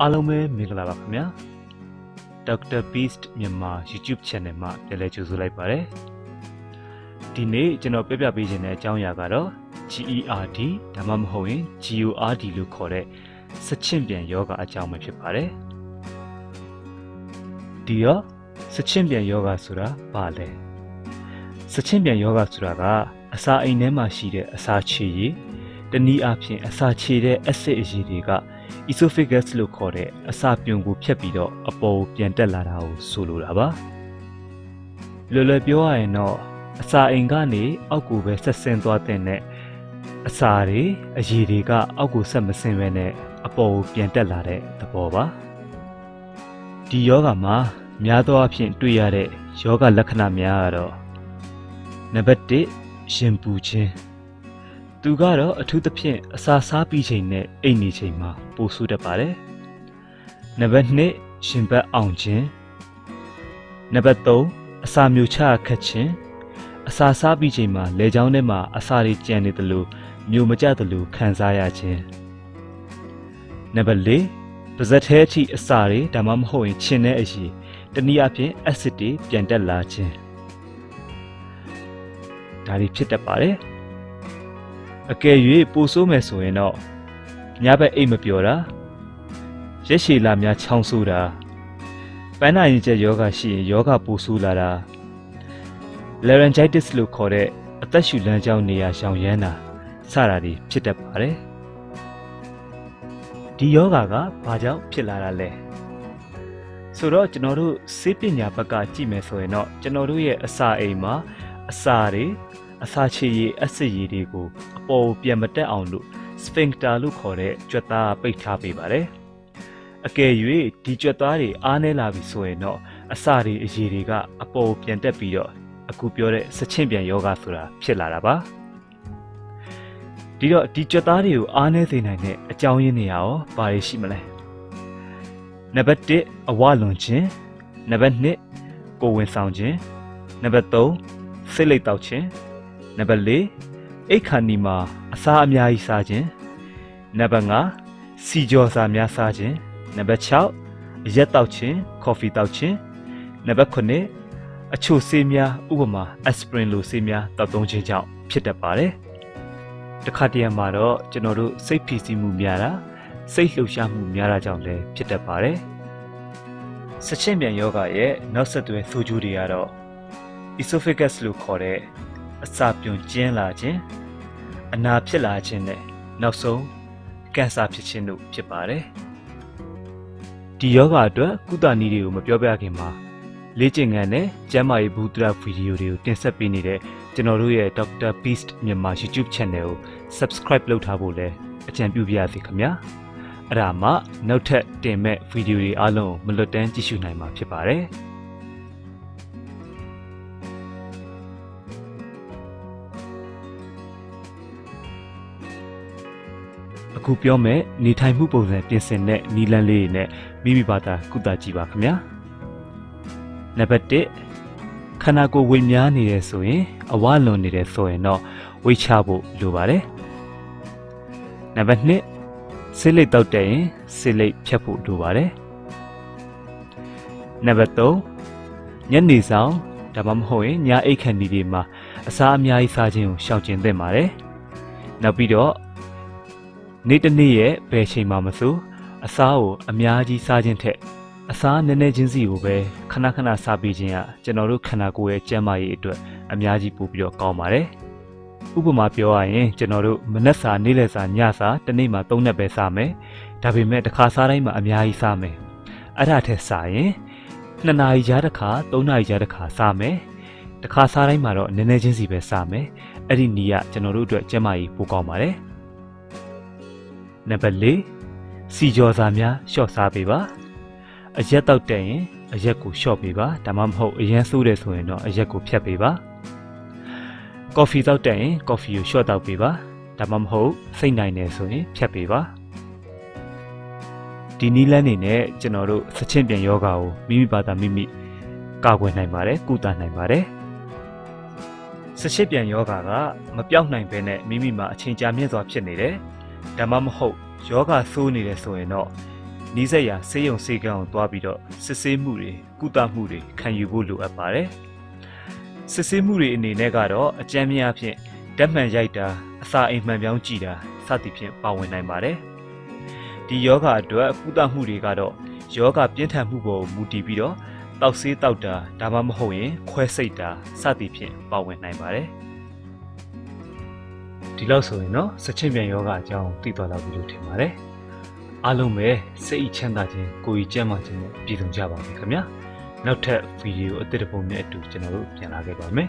အားလုံးပဲမင်္ဂလာပါခင်ဗျာ Dr. Beast မြန်မာ YouTube Channel မှာပြန်လည်ကြိုဆိုလိုက်ပါတယ်ဒီနေ့ကျွန်တော်ပြပြပေးခြင်းတဲ့အကြောင်းအရာကတော့ GERD ဒါမှမဟုတ်ရင် GORD လို့ခေါ်တဲ့စချင့်ပြန်ယောဂအကြောင်းပဲဖြစ်ပါတယ်ဒီရောစချင့်ပြန်ယောဂဆိုတာဘာလဲစချင့်ပြန်ယောဂဆိုတာကအစာအိမ်ထဲမှာရှိတဲ့အစာချေရည်တနည်းအားဖြင့်အစာချေတဲ့ acid အရည်တွေက esophagus လို့ခေါ်တဲ့အစာပြုံကိုဖြတ်ပြီးတော့အပေါ်ကိုပြန်တက်လာတာကိုဆိုလိုတာပါလွယ်လွယ်ပြောရရင်တော့အစာအိမ်ကနေအောက်ကိုပဲဆက်ဆင်းသွားတဲ့အစာတွေအရည်တွေကအောက်ကိုဆက်မဆင်းဘဲနဲ့အပေါ်ကိုပြန်တက်လာတဲ့သဘောပါဒီယောဂမှာများသောအားဖြင့်တွေ့ရတဲ့ယောဂလက္ခဏာများကတော့နံပါတ်1ရင်ပူခြင်း သူကတော့အထူးသဖြင့်အစာစားပြီးချိန်နဲ့အိတ်နေချိန်မှာပိုဆိုးတတ်ပါတယ်။နံပါတ်2ရှင်ဘတ်အောင်ခြင်းနံပါတ်3အစာမျိုးချခတ်ခြင်းအစာစားပြီးချိန်မှာလေချောင်းထဲမှာအစာတွေကျန်နေသလိုမျိုးမကျသလိုခံစားရခြင်းနံပါတ်4ပါဇက်သေးအထိအစာတွေဒါမှမဟုတ်ရင်ခြင်တဲ့အရည်တနည်းအားဖြင့် acid တွေပြန်တက်လာခြင်းဒါတွေဖြစ်တတ်ပါတယ်။ အကယ်၍ပိုဆိုးမယ်ဆိုရင်တော့ညဘက်အိတ်မပျော်တာရက်ရှည်လာများချောင်းဆိုးတာပန်းနာရင်ကျက်ယောဂရှိရင်ယောဂပိုဆိုးလာတာ laryngitis လို့ခေါ်တဲ့အသက်ရှူလမ်းကြောင်းနေရာရှောင်ရမ်းတာစတာတွေဖြစ်တတ်ပါတယ်ဒီယောဂကဘာကြောင့်ဖြစ်လာတာလဲဆိုတော့ကျွန်တော်တို့စေပညာဘက်ကကြည့်မယ်ဆိုရင်တော့ကျွန်တော်တို့ရဲ့အစာအိမ်မှာအစာတွေအစာချေရည်အက်ဆစ်ရည်တွေကိုအ ပေါ်ကိုပြန်မတက်အောင်လို့ sphincter လို့ခေါ်တဲ့ကြွက်သားပိတ်ထားပေးပါတယ်။အကယ်၍ဒီကြွက်သားတွေအားနည်းလာပြီဆိုရင်တော့အစာတွေအရည်တွေကအပေါ်ကိုပြန်တက်ပြီးတော့အခုပြောတဲ့စချင့်ပြန်ယောဂဆိုတာဖြစ်လာတာပါ။ဒီတော့ဒီကြွက်သားတွေကိုအားနည်းစေနိုင်တဲ့အကြောင်းရင်းတွေရောဘာတွေရှိမလဲ။နံပါတ်1အဝလွန်ခြင်းနံပါတ်2ကိုယ်ဝင်ဆောင်ခြင်းနံပါတ်3စိတ်လိတ်တောက်ခြင်းနံပါတ်4 အိတ်ခါနီမှာအစာအများကြီးစားခြင်းနံပါတ်5စီကြောစာများစားခြင်းနံပါတ်6အရက်တောက်ခြင်းကော်ဖီတောက်ခြင်းနံပါတ်9အချို့ဆေးများဥပမာအစပရင်လိုဆေးများတောက်သုံးခြင်းကြောင့်ဖြစ်တတ်ပါတယ်တစ်ခါတည်းမှာတော့ကျွန်တော်တို့စိတ်ဖိစီးမှုများတာစိတ်လှုပ်ရှားမှုများတာကြောင့်လည်းဖြစ်တတ်ပါတယ်စချင်ပြန်ယောဂရဲ့နောက်ဆက်တွဲဆိုးကျိုးတွေကတော့ esophagus လို့ခေါ်တဲ့ အစာပြုံကျင်းလာခြင်းအနာဖြစ်လာခြင်းနဲ့နောက်ဆုံးကင်ဆာဖြစ်ခြင်းတို့ဖြစ်ပါတယ်ဒီယောဂအတွက်ကုသနည်းတွေကိုမပြောပြခင်မှာလေ့ကျင့်ခန်းနဲ့ကျန်းမာရေးဘူးတရဗီဒီယိုတွေကိုတင်ဆက်ပေးနေတဲ့ကျွန်တော်တို့ရဲ့ Dr. Beast မြန်မာ YouTube Channel ကို Subscribe လုပ်ထားဖို့လည်းအကြံပြုပါရစေခင်ဗျာအဲ့ဒါမှနောက်ထပ်တင်မဲ့ဗီဒီယိုတွေအားလုံးကိုမလွတ်တမ်းကြည့်ရှုနိုင်မှာဖြစ်ပါတယ် အခုပြောမယ်နေထိုင်မှုပုံစံပြင်ဆင်တဲ့နီလန်းလေးတွေနဲ့မိမိဘာသာကုသကြည့်ပါခင်ဗျာနံပါတ်1ခန္ဓာကိုယ်ဝေများနေတယ်ဆိုရင်အဝလွန်နေတယ်ဆိုရင်တော့ဝိတ်ချဖို့လိုပါတယ်နံပါတ်2ဆေးလိပ်တောက်တဲ့ရင်ဆေးလိပ်ဖြတ်ဖို့လိုပါတယ်နံပါတ်3ညနေဆောင်ဒါမှမဟုတ်ရင်ညအိတ်ခန့်ဒီတွေမှာအစားအများကြီးစားခြင်းကိုရှောင်ကျဉ်သင့်ပါတယ်နောက်ပြီးတော့ နေ့တစ်နေ့ရဲ့ဘယ်ချိန်မှမဆိုအစားကိုအများကြီးစားခြင်းထက်အစားနည်းနည်းချင်းစီကိုပဲခဏခဏစားပြီးခြင်းကကျွန်တော်တို့ခန္ဓာကိုယ်ရဲ့ကျန်းမာရေးအတွက်အများကြီးပိုပြီးတော့ကောင်းပါတယ်။ဥပမာပြောရရင်ကျွန်တော်တို့မနက်စာနေ့လယ်စာညစာတစ်နေ့မှာ၃နက်ပဲစားမယ်။ဒါပေမဲ့တစ်ခါစားတိုင်းမှာအများကြီးစားမယ်။အဲ့ဒါထက်စားရင်2နာရီကြားတစ်ခါ3နာရီကြားတစ်ခါစားမယ်။တစ်ခါစားတိုင်းမှာတော့နည်းနည်းချင်းစီပဲစားမယ်။အဲ့ဒီနီးကကျွန်တော်တို့အတွက်ကျန်းမာရေးပိုကောင်းပါတယ်။ နံပါတ်၄စီကြောစာများလျှော့စားပေးပါအရက်တောက်တဲ့ရင်အရက်ကိုလျှော့ပေးပါဒါမှမဟုတ်အရင်ဆိုးတယ်ဆိုရင်တော့အရက်ကိုဖြတ်ပေးပါကော်ဖီတောက်တဲ့ရင်ကော်ဖီကိုလျှော့တောက်ပေးပါဒါမှမဟုတ်စိတ်နိုင်တယ်ဆိုရင်ဖြတ်ပေးပါဒီနီးလန်းနေနဲ့ကျွန်တော်တို့စချင့်ပြန်ယောဂါကိုမိမိဘာသာမိမိကာကွယ်နိုင်ပါတယ်ကုသနိုင်ပါတယ်စချစ်ပြန်ယောဂါကမပြောက်နိုင်ဘဲနဲ့မိမိမှာအချိန်ကြာမြင့်စွာဖြစ်နေတယ် ဒါမှမဟုတ်ယောဂဆိုးနေတယ်ဆိုရင်တော့နီးစပ်ရာဆေးရုံဆေးကန်းကိုသွားပြီးတော့စစ်ဆေးမှုတွေကုသမှုတွေခံယူဖို့လိုအပ်ပါတယ်စစ်ဆေးမှုတွေအနေနဲ့ကတော့အကြမ်းများဖြင့်ဓာတ်မှန်ရိုက်တာအစာအိမ်မှန်ပြောင်းကြည့်တာစသဖြင့်ပါဝင်နိုင်ပါတယ်ဒီယောဂအတွက်ကုသမှုတွေကတော့ယောဂပြင်းထန်မှုပေါ်မူတည်ပြီးတော့တောက်ဆေးတောက်တာဒါမှမဟုတ်ရင်ခွဲစိတ်တာစသည်ဖြင့်ပါဝင်နိုင်ပါတယ် ဒီလောက်ဆိုရင်တော့စချင်ပြန်ယောဂအကြောင်းသိသွားလောက်ပြီလို့ထင်ပါတယ်အားလုံးပဲစိတ်အချမ်းသာခြင်းကိုယ်ကြီးကျန်းမာခြင်းနဲ့ပြည့်စုံကြပါမယ်ခင်ဗျာနောက်ထပ်ဗီဒီယိုအသစ်တစ်ပုံနဲ့အတူကျွန်တော်တို့ပြန်လာခဲ့ပါမယ်